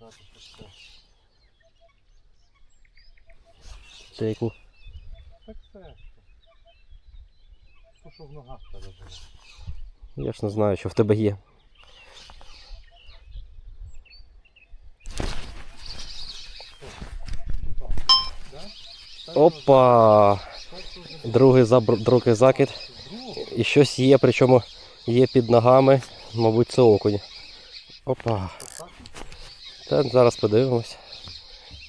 брати все. Це яку? Так все. То, що в ногах тебе живе. Я ж не знаю, що в тебе є. Опа! Другий, забр... другий закид. І щось є, причому є під ногами, мабуть, це окунь. Опа. Та зараз подивимось.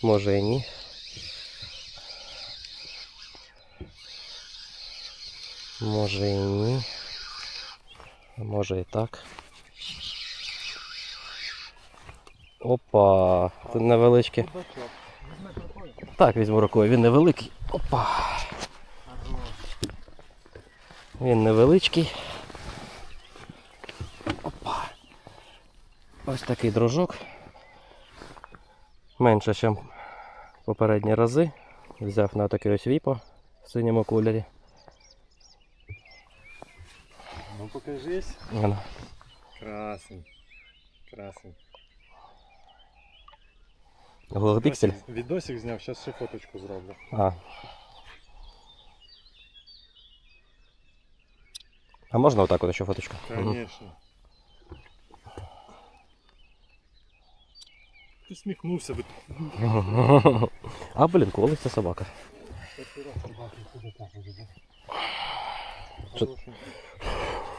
Може і ні. Може і ні. Може і так. Опа. Візьми рукою. Так, візьму рукою, він невеликий. Опа. Він невеличкий. Опа. Ось такий дружок. Менше, ніж попередні рази. Взяв на такий ось віпо в синьому кольорі. Ну покажись. Воно. Красень. Красень. Гологопіксель? Відосик- зняв, зараз ще фоточку зроблю. А. А можна отак от ще фоточку? Мгм. Конечно. Ти сміхнувся би. А, блін, собака. Хороший.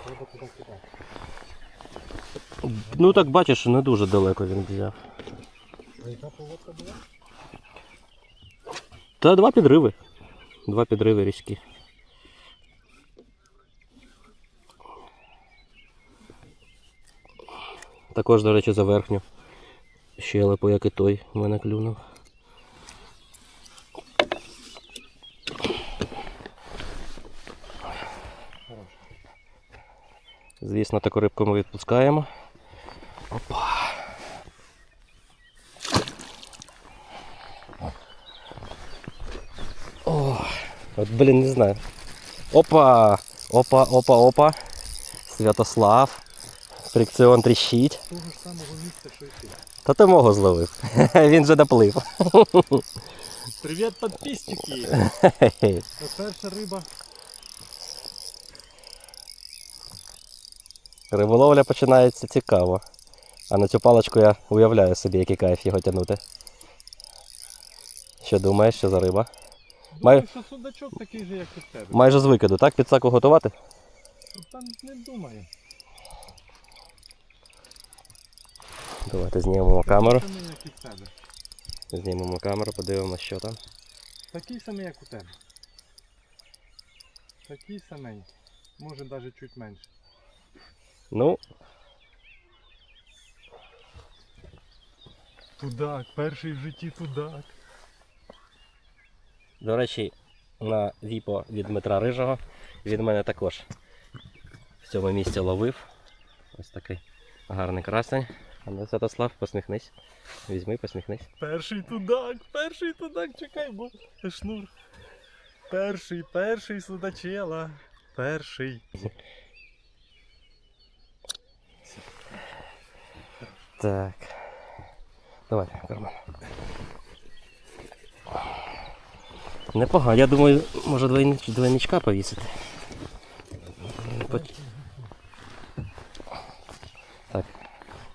Треба туди. Ну так бачиш, не дуже далеко він взяв. А яка поводка була? Та два підриви. Два підриви різкі. Також, до речі, за верхню щелепу, як і той, в мене клюнув. Звісно, таку рибку ми відпускаємо. Опа. О, от, блін, не знаю. Опа! Опа, опа, опа. Святослав. Фрикціон тріщить. Того ж самого місця, що й ти. Та ти мого зловив. Він же доплив. Привіт, підписники! Це перша риба. Риболовля починається цікаво. А на цю паличку я уявляю собі, який кайф його тягнути. Що думаєш, що за риба? Маю- Думаю, що судачок такий же, як і в тебе. Майже з викиду, так? Підсаку готувати? Там не думаю. Давайте знімемо камеру. Знімемо камеру, подивимося, що там. Такий самий, як у тебе. Такий самий. Може навіть чуть менше. Ну, Тудак, перший в житті тудак. до речі, на віпо від Дмитра Рижого від мене також в цьому місці ловив. Ось такий гарний красень. А ну, Святослав, посміхнись. Візьми, посміхнись. Перший тудак, перший тудак, чекай, бо шнур. Перший, перший судачела. Перший. Так. Давай, карман. Непогано. Я думаю, може двойни- двойничка повісити. Поч- Так.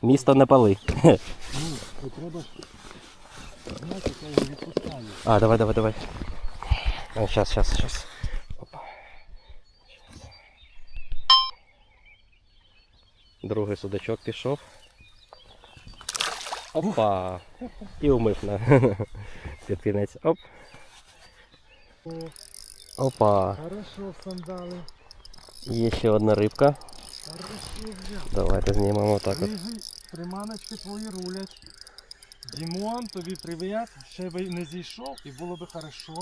Місто не пали. Ну, то треба. Знаєте, я його відпускаю. А, давай, давай, давай. А, сейчас, сейчас, сейчас. Опа. Щас. Другий судачок пішов. Опа! І умив на під кінець. Оп. Опа. хорошо, сандали. Є ще одна рибка. Давайте знімемо так от. Приманочки твої рулять. Дімон, тобі привіт. Ще би не зійшов і було би хорошо.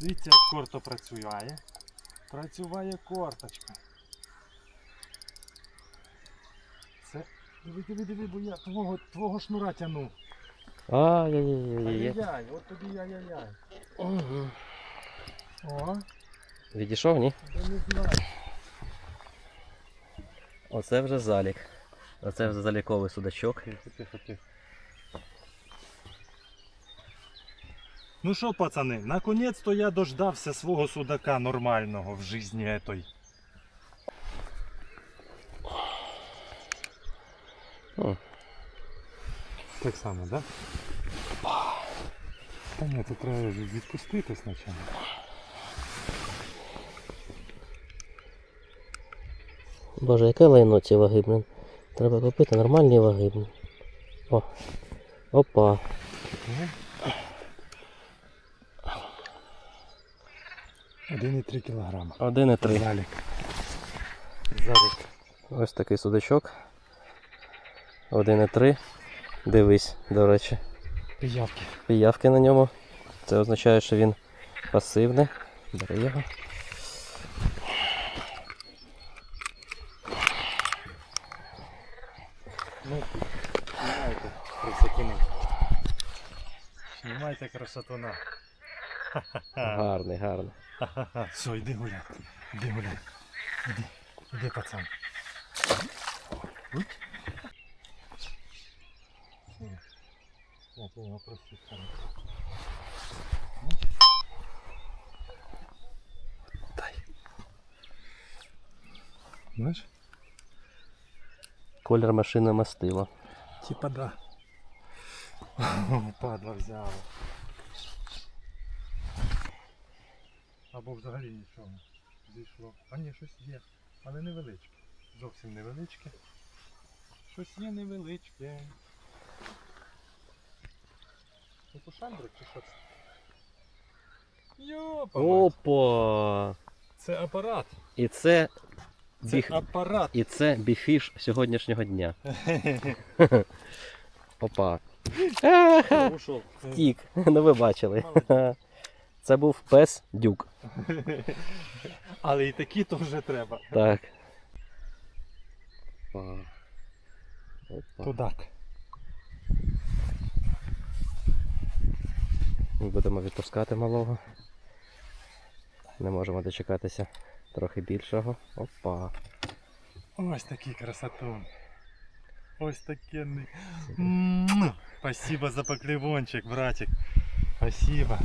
Дивіться, як корто працює. Працює корточка. Це. Диви, диви, диви, бо я твого, твого шнура тяну. Ай-яй-яй-яй. Ай-яй, от тобі ай-яй-яй. Угу. О, Відійшов, ні? я не знаю. Оце вже залік. Оце вже заліковий судачок. Ну що, пацани, наконець-то я дождався свого судака нормального в житті етой. О. Так само, так? Да? Та ні, тут треба відпустити спочатку. Боже, яке лайно ці ваги, блин. Треба купити нормальні ваги, блин. О. Опа. Один і три кілограма. 1,3. Залік. Залік. Ось такий судачок. 1,3. Дивись, до речі. Пиявки. Піявки на ньому. Це означає, що він пасивний. Бери його. Ну, знімайте красотуна. Знімайте красотуна. Гарний, гарний. Все, йди гуляй. Іди гуляй. Іди, іди, пацан. Я тебе його простив. Дай. Знаєш? Колір машини мастила. Типа да. Падла взяла. Або взагалі нічого. Зійшло. А ні, щось є. Але невеличке. Зовсім невеличке. Щось є невеличке. Це то шандрик чи що це? Йопа! Опа! Це апарат. І це, Це біг... апарат. І це біфіш сьогоднішнього дня. Опа. Ушов. Тік. Ну ви бачили. Це був пес дюк. Але і такі то вже треба. Так. Опа. Опа. Тудак. Ми будемо відпускати малого. Не можемо дочекатися трохи більшого. Опа. Ось такий красотун. Ось такенний. Спасибо за поклевончик, братик. Спасибо.